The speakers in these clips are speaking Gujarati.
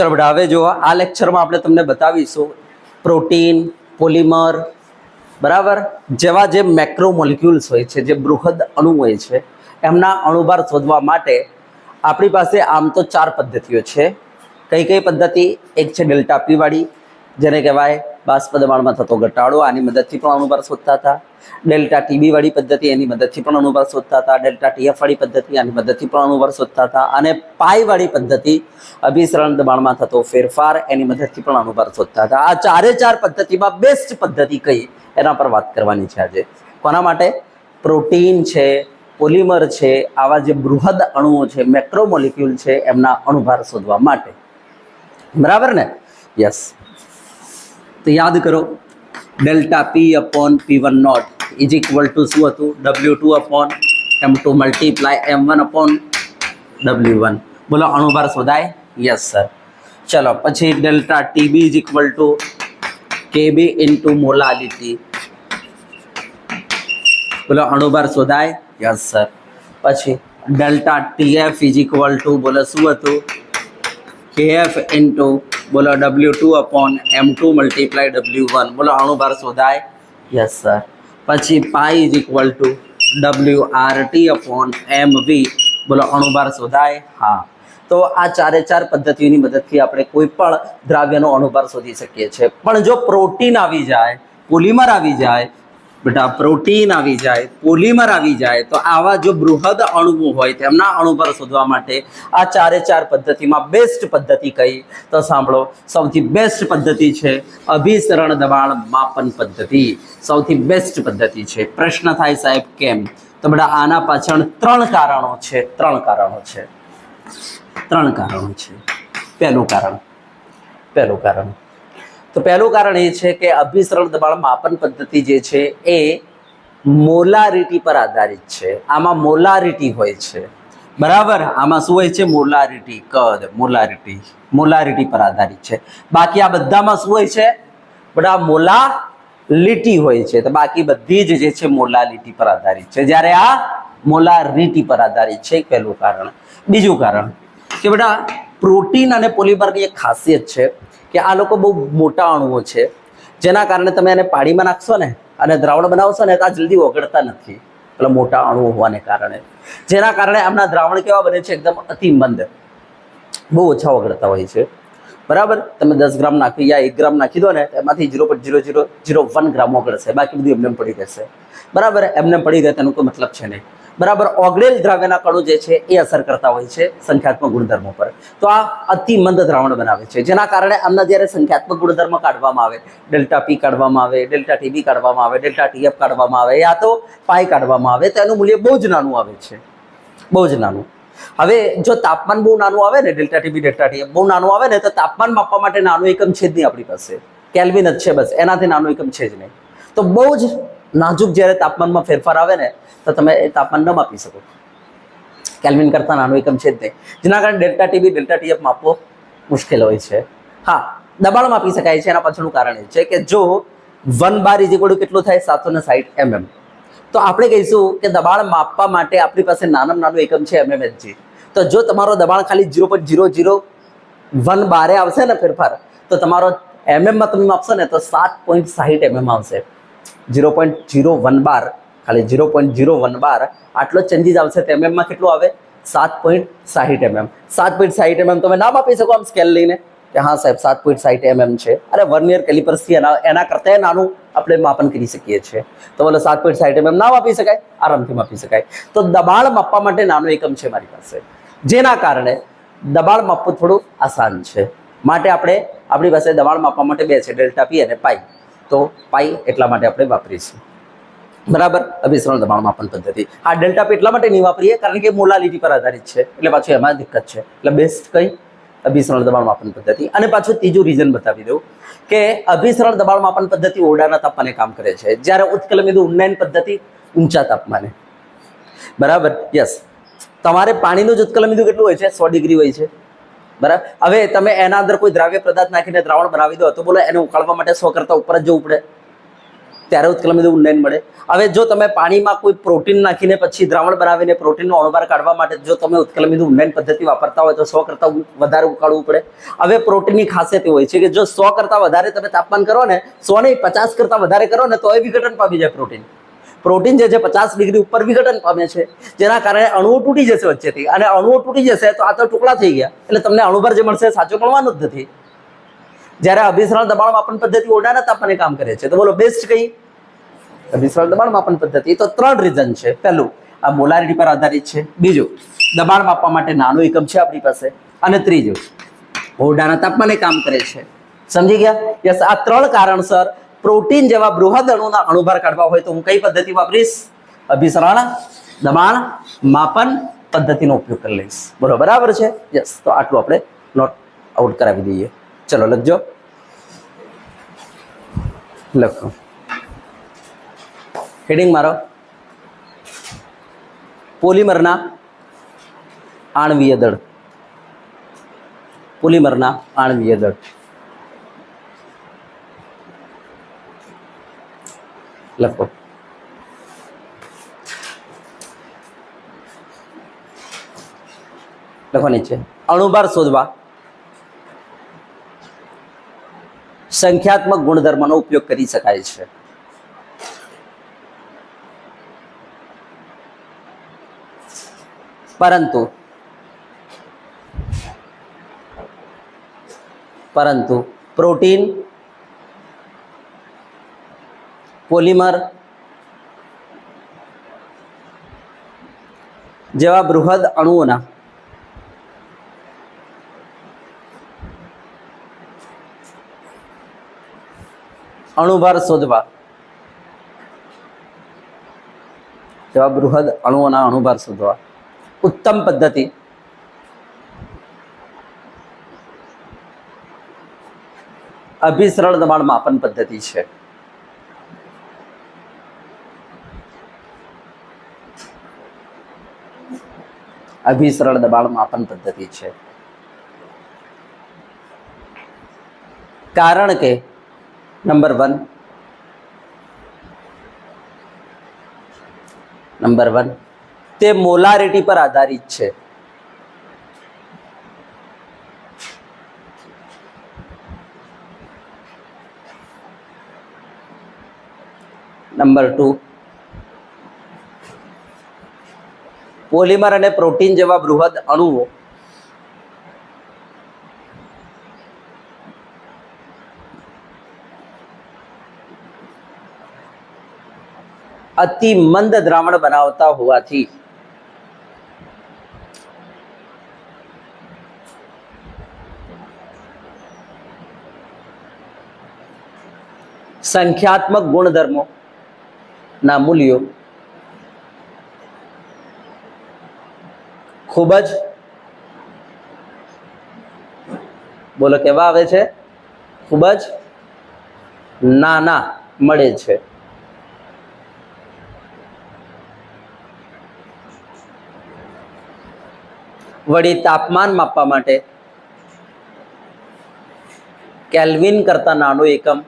ચલો બેટા હવે જો. આ લેક્ચરમાં આપણે તમને બતાવીશું પ્રોટીન, પોલિમર, બરાબર? જેવા જે મેક્રો મોલિક્યુલ્સ હોય છે, જે બૃહદ અણુ હોય છે, એમના અણુભાર શોધવા માટે આપણી પાસે આમ તો ચાર પદ્ધતિઓ છે. કઈ કઈ પદ્ધતિ? એક છે ડેલ્ટા પીવાળી જેને કહેવાય બાષ્પ દબાણમાં થતો ઘટાડો, આની મદદથી પણ અણુભાર શોધતા હતા. ડેલ્ટા ટીબી વાળી પદ્ધતિ, એની મદદથી પણ અણુભાર શોધતા હતા. ડેલ્ટા ટીએફ વાળી પદ્ધતિ, આની મદદથી પણ અણુભાર શોધતા હતા. અને પાઈ વાળી પદ્ધતિ, અભિસરણ દબાણમાં થતો ફેરફાર, એની મદદથી પણ અણુભાર શોધતા હતા. આ ચારે ચાર પદ્ધતિમાં બેસ્ટ પદ્ધતિ કઈ? એના પર વાત કરવાની છે આજે. કોના માટે? પ્રોટીન છે, પોલિમર છે, આવા જે બૃહદ અણુઓ છે મેક્રોમોલિક્યુલ છે, એમના અણુભાર શોધવા માટે. બરાબર ને? યસ તો યાદ કરો delta P upon P one naught is equal to શું હતું? W two upon M two multiply M one upon W one બોલો, અણુભાર શોધાય? યસ સર ચલો, પછી delta TB is equal to KB into molality બોલો, અણુભાર શોધાય? યસ સર પછી delta TF is equal to બોલો, શું હતું? કેએફ ઇન્ટુ બોલો W two upon M two multiply W one બોલો, અણુભાર શોધાય. યસ સર પછી pi is equal to W R T upon M V બોલો, અણુભાર શોધાય. હા. તો આ ચારે ચાર પદ્ધતિઓની મદદથી આપણે કોઈ પણ દ્રાવ્યનો અણુભાર શોધી શકીએ છીએ. પણ જો પ્રોટીન આવી જાય, પોલિમર આવી જાય બેટા, પ્રોટીન આવી જાય, પોલિમર આવી જાય, તો આવા જો બૃહદ અણુઓ હોય, તેમના અણુ પર શોધવા માટે આ ચારે ચાર પદ્ધતિમાં બેસ્ટ પદ્ધતિ કઈ? તો સાંભળો, સૌથી બેસ્ટ પદ્ધતિ છે અભિસરણ દબાણ માપન પદ્ધતિ. સૌથી બેસ્ટ પદ્ધતિ છે. પ્રશ્ન થાય સાહેબ કેમ? તો બેટા, આના પાછળ ત્રણ કારણો છે, ત્રણ કારણો છે. ત્રણ કારણો છે. પહેલું કારણ પહેલું કારણ. તો પહેલું કારણ એ છે કે અભિસરણ દબાણ માપન પદ્ધતિ જે છે એ મોલારિટી પર આધારિત છે. આમાં મોલારિટી હોય છે. બરાબર? આમાં શું હોય છે? મોલારિટી, કદ, મોલારિટી મોલારિટી પર આધારિત છે. બાકી આ બધામાં શું હોય છે? બધા મોલા લીટી હોય છે. તો બાકી બધી જ જે છે મોલાલિટી પર આધારિત છે. જ્યારે આ મોલારિટી પર આધારિત છે પહેલું કારણ. બીજું કારણ કે બેટા પ્રોટીન અને પોલિમરની એક ખાસિયત છે. કે આ લોકો બહુ મોટા અણુઓ છે. જેના કારણે તમે એને પાણીમાં નાખશો ને અને દ્રાવણ બનાવશો ને તો આ જલ્દી ઓગળતા નથી. એટલે મોટા અણુઓ હોવાને કારણે. જેના કારણે આમના દ્રાવણ કેવા બને છે? એકદમ અતિમંદ બહુ ઓછા ઓગળતા હોય છે. બરાબર? તમે દસ ગ્રામ નાખી યા એક ગ્રામ નાખી દો ને એમાંથી zero point zero zero zero one gram ઓગળશે. બાકી બધું એમને પડી રહેશે. બરાબર? એમને પડી રહે તેનો કોઈ મતલબ છે નહીં. બરાબર ઓગળેલ દ્રાવ્યના કણો જે છે એ અસર કરતા હોય છે સંખ્યાત્મક ગુણધર્મો પર. તો આ અતિ મંદ દ્રાવણ બનાવે છે. જેના કારણે આમના જ્યારે સંખ્યાત્મક ગુણધર્મ કાઢવામાં આવે, ડેલ્ટા પી કાઢવામાં આવે, ડેલ્ટા ટીબી કાઢવામાં આવે, ડેલ્ટા ટીએફ કાઢવામાં આવે, યા તો પાય કાઢવામાં આવે, તો એનું મૂલ્ય બહુ જ નાનું આવે છે. બહુ જ નાનું. હવે જો તાપમાન બહુ નાનું આવે ને, ડેલ્ટા ટીબી ડેલ્ટા ટીએફ બહુ નાનું આવે ને, તો તાપમાન માપવા માટે નાનું એકમ છે જ નહીં આપણી પાસે. કેલ્વિન જ છે બસ, એનાથી નાનું એકમ છે જ નહીં. તો બહુ જ નાજુક જ્યારે તાપમાનમાં ફેરફાર આવે ને, તો તમે એ તાપમાન ન માપી શકો. કેલ્વિન કરતાં નાનું એકમ છે જ નહીં. જેના કારણે ડેલ્ટા ટીબી ડેલ્ટા ટીએફ માપવો મુશ્કેલ હોય છે. હા, દબાણ માપી શકાય છે, એના પાછળનું કારણ એ છે કે જો વન બાર ઇઝ ઇક્વલ કેટલું થાય? સાતસો ને સાઠ એમએમ. તો આપણે કહીશું કે દબાણ માપવા માટે આપણી પાસે નાનામાં નાનું એકમ છે એમએમ જી તો જો તમારો દબાણ ખાલી zero point zero zero one બારે આવશે ને ફેરફાર, તો તમારો એમએમમાં તમે માપશો ને, તો સાત પોઈન્ટ સાહીઠ એમએમ આવશે. Zero point zero one bar, ખાલી zero point zero one bar, આટલો ચેન્જીસ આવશે તો એમએમમાં કેટલું આવે? સાત પોઈન્ટ સાહીઠ એમએમ સાત પોઈન્ટ સાહીઠ એમએમ તમે ના માપી શકો આમ સ્કેલ લઈને કે હા સાહેબ, સાત પોઈન્ટ સાહીઠ એમએમ છે. અરે યર કેલિપર્સથી એના એના કરતાં નાનું આપણે માપન કરી શકીએ છીએ. તો બોલો સાત પોઈન્ટ સાહીઠ એમએમ ના આપી શકાય? આરામથી માપી શકાય. તો દબાણ માપવા માટે નાનો એકમ છે મારી પાસે. જેના કારણે દબાણ માપવું થોડું આસાન છે. માટે આપણે આપણી પાસે દબાણ માપવા માટે બે છે, ડેલ્ટા પી અને પાઈ. તો પાઈ એટલા માટે આપણે વાપરીશું. બરાબર? અભિસરણ દબાણ માપન પદ્ધતિ. આ ડેલ્ટા પી એટલા માટે નહીં વાપરીએ, કારણ કે મોલાલિટી પર આધારિત છે. એટલે પાછું એમાં દિક્કત છે. એટલે બેસ્ટ કઈ? અભિસરણ દબાણ માપન પદ્ધતિ. અને પાછું ત્રીજું રીઝન બતાવી દઉં કે અભિસરણ દબાણ માપન પદ્ધતિ ઓરડાના તાપમાને કામ કરે છે. જ્યારે ઉત્કલમિત ઉન્નયન પદ્ધતિ ઊંચા તાપમાને. બરાબર? યસ તમારે પાણીનું જ ઉત્કલમ બિંદુ કેટલું હોય છે? સો ડિગ્રી હોય છે. બરાબર? હવે તમે એના અંદર કોઈ દ્રાવ્ય પદાર્થ નાખીને દ્રાવણ બનાવી દો, તો બોલો એને ઉકાળવા માટે સો કરતા ઉપર જ જવું પડે. ત્યારે ઉત્કલમ ઉન્નયન મળે. હવે જો તમે પાણીમાં કોઈ પ્રોટીન નાખીને પછી દ્રાવણ બનાવીને પ્રોટીનનો અણુભાર કાઢવા માટે જો તમે ઉત્કલમ ઉન્નયન પદ્ધતિ વાપરતા હોય તો સો કરતાં વધારે ઉકાળવું પડે. હવે પ્રોટીનની ખાસિયત હોય છે કે જો સો કરતાં વધારે તમે તાપમાન કરો ને, સો નહીં, પચાસ કરતાં વધારે કરો ને, તો એ વિઘટન પામી જાય પ્રોટીન. પ્રોટીન જે છે પચાસ ડિગ્રી ઉપર વિઘટન પામે છે, જેના કારણે અણુઓ તૂટી જશે વચ્ચેથી. અને અણુઓ તૂટી જશે તો આ તો ટુકડા થઈ ગયા. એટલે તમને અણુભર જે મળશે સાચો મળવાનો જ નથી. જ્યારે અભિસરણ દબાણ માપન પદ્ધતિ ઓરડાના તાપમાને કામ કરે છે. તો બોલો બેસ્ટ કઈ? અભિસરણ દબાણ માપન પદ્ધતિ. તો ત્રણ રીઝન છે. પહેલું, આ મોલારિટી પર આધારિત છે. બીજું, દબાણ માપવા માટે નાનો એકમ છે આપણી પાસે. અને ત્રીજું, ઓરડાના તાપમાને કામ કરે છે. સમજી ગયા? યસ આ ત્રણ કારણસર પ્રોટીન જેવા બૃહદ અણુના અણુભાર કાઢવા હોય તો હું કઈ પદ્ધતિ વાપરીશ? અભિસરણ, દબાણ, માપન પદ્ધતિનો ઉપયોગ કરી લઈશ. બોલો બરાબર છે? યસ તો આટલું આપણે નોટ આઉટ કરાવી દઈએ. ચલો, લખજો. લખો. હેડિંગ મારો. પોલિમરના આણવીય દળ. પોલિમરના આણવીય દળ. લખો. લખવાની છે અણુભાર શોધવા. સંખ્યાત્મક ગુણધર્મનો ઉપયોગ કરી શકાય છે. પરંતુ પરંતુ પ્રોટીન પોલિમર. જેવા બૃહદ અણુઓના. અણુભાર શોધવા. જેવા બૃહદ અણુઓના અણુભાર શોધવા. ઉત્તમ પદ્ધતિ. અભિસરણ દબાણ માપન પદ્ધતિ છે. અભિસરણ દબાણ માપન પદ્ધતિ છે. કારણ કે નંબર વન નંબર વન તે મોલારિટી પર આધારિત છે. નંબર ટુ પોલિમર અને પ્રોટીન જેવા બૃહદ અણુઓ. અતિ મંદ દ્રાવણ બનાવતા હોવાથી. સંખ્યાત્મક ગુણધર્મો ના મૂલ્યો. ખૂબ જ બોલો, કેવા આવે છે? ખૂબ જ નાના મળે છે. વળી તાપમાન માપવા માટે કેલ્વિન કરતા નાનો એકમ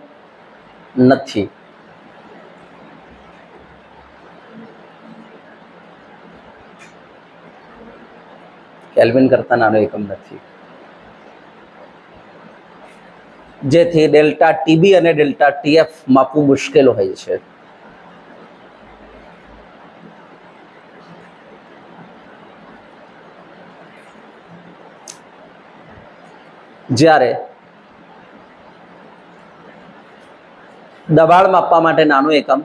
નથી. કેલ્વિન કરતા નાનો એકમ નથી. જેથી ડેલ્ટા ટીબી અને ડેલ્ટા ટીએફ માપવું મુશ્કેલ હોય છે. જ્યારે દબાણ માપવા માટે નાનું એકમ,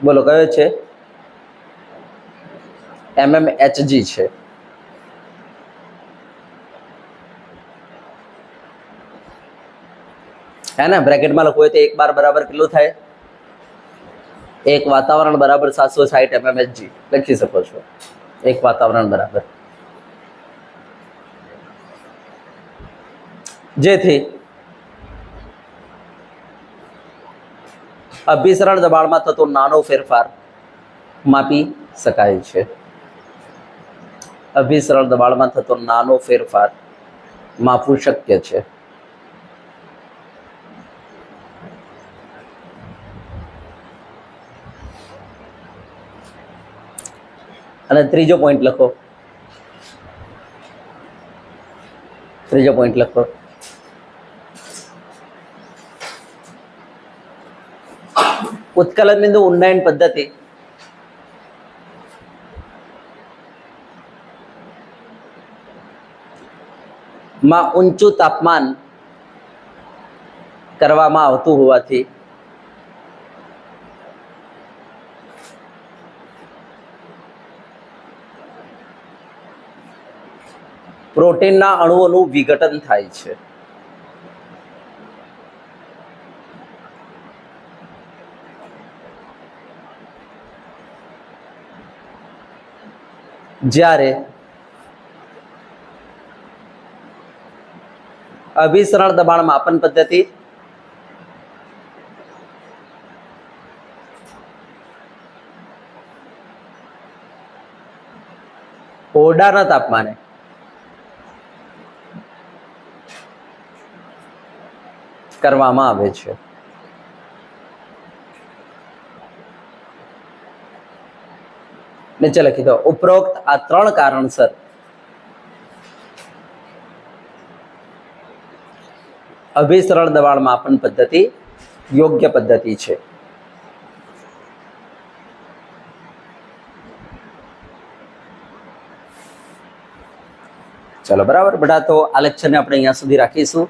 બોલો, કયો છે? એમએમએચજી છે. હે ને? બ્રેકેટમાં લખવું હોય તો એક બાર બરાબર કેટલું થાય? એક વાતાવરણ બરાબર સાતસો સાઠ એમએમએચજી લખી શકો છો. એક વાતાવરણ બરાબર. જેથી અભિસરણ દબાણમાં થતો નાનો ફેરફાર માપી શકાય છે. અભિસરણ દબાણમાં થતો નાનો ફેરફાર માપવું શક્ય છે. અને ત્રીજો પોઈન્ટ લખો. ત્રીજો પોઈન્ટ લખો. ઉત્કલન બિંદુ ઉન્નયન પદ્ધતિ માં ઊંચું તાપમાન કરવામાં આવતું હોવાથી પ્રોટીનના અણુઓનું વિઘટન થાય છે. જ્યારે અભિસરણ દબાણ માપન પદ્ધતિ. ઓરડાના તાપમાને. કરવામાં આવે છે. નીચે લખી દો, ઉપરોક્ત આ ત્રણ કારણસર અભિસરણ દબાણ માપન પદ્ધતિ યોગ્ય પદ્ધતિ છે. ચલો બરાબર, બધા તો આ લેક્ચરને આપણે અહીંયા સુધી રાખીશું.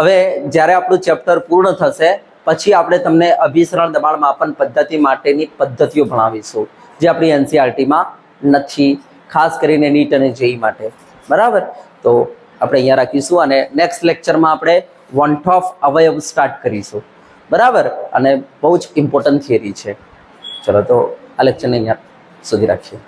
હવે જ્યારે આપણું ચેપ્ટર પૂર્ણ થશે, પછી આપણે તમને અભિસરણ દબાણ માપન પદ્ધતિ માટેની પદ્ધતિઓ ભણાવીશું, જે આપણી એનસીઆરટીમાં નથી, ખાસ કરીને નીટ અને જેઈ માટે. બરાબર? તો આપણે અહીંયા રાખીશું અને નેક્સ્ટ લેક્ચરમાં આપણે વન ઓફ અવયવ સ્ટાર્ટ કરીશું. બરાબર? અને બહુ જ ઇમ્પોર્ટન્ટ થિયરી છે. ચલો તો આ લેક્ચરને અહીંયા સુધી રાખીએ.